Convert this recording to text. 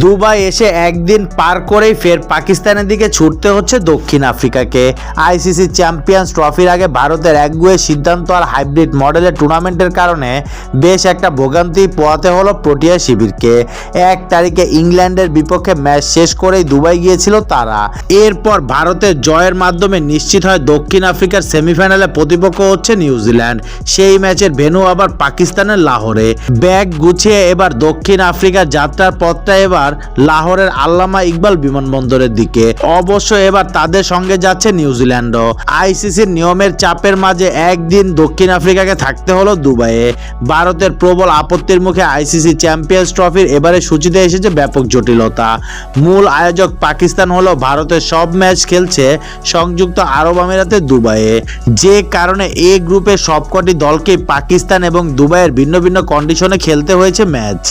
Dubai এসে একদিন পার করেই ফের পাকিস্তানের দিকে ছুটতে হচ্ছে দক্ষিণ আফ্রিকাকে। আইসিসি চ্যাম্পিয়ন্স ট্রফির আগে ভারতের একগুয়ে সিদ্ধান্ত আর হাইব্রিড মডেলের টুর্নামেন্টের কারণে বেশ একটা ভোগান্তি পোয়াতে হলো প্রোটিয়া শিবিরকে। এক তারিখে ইংল্যান্ডের বিপক্ষে ম্যাচ শেষ করেই দুবাই গিয়েছিল তারা। এরপর ভারতের জয়ের মাধ্যমে নিশ্চিত হয় দক্ষিণ আফ্রিকার সেমিফাইনালে প্রতিপক্ষ হচ্ছে নিউজিল্যান্ড। সেই ম্যাচের ভেন্যু আবার পাকিস্তানের লাহোরে। ব্যাগ গুছিয়ে এবার দক্ষিণ আফ্রিকার যাত্রার পথটা এবার লাহোরের আল্লামা ইকবাল বিমানবন্দরের দিকে। অবশ্য এবার তাদের সঙ্গে যাচ্ছে নিউজিল্যান্ডও। আইসিসির নিয়মের চাপের মাঝে একদিন দক্ষিণ আফ্রিকাকে থাকতে হলো দুবাইয়ে। ভারতের প্রবল আপত্তির মুখে আইসিসি চ্যাম্পিয়ন্স ট্রফির এবারে সূচিতে এসেছে ব্যাপক জটিলতা। মূল আয়োজক পাকিস্তান হলো ভারতের সব ম্যাচ খেলছে সংযুক্ত আরব আমিরাতে দুবাইয়ে। যে কারণে এ গ্রুপের সবকটি দলকে পাকিস্তান এবং দুবাইয়ের ভিন্ন ভিন্ন কন্ডিশনে খেলতে হয়েছে ম্যাচ।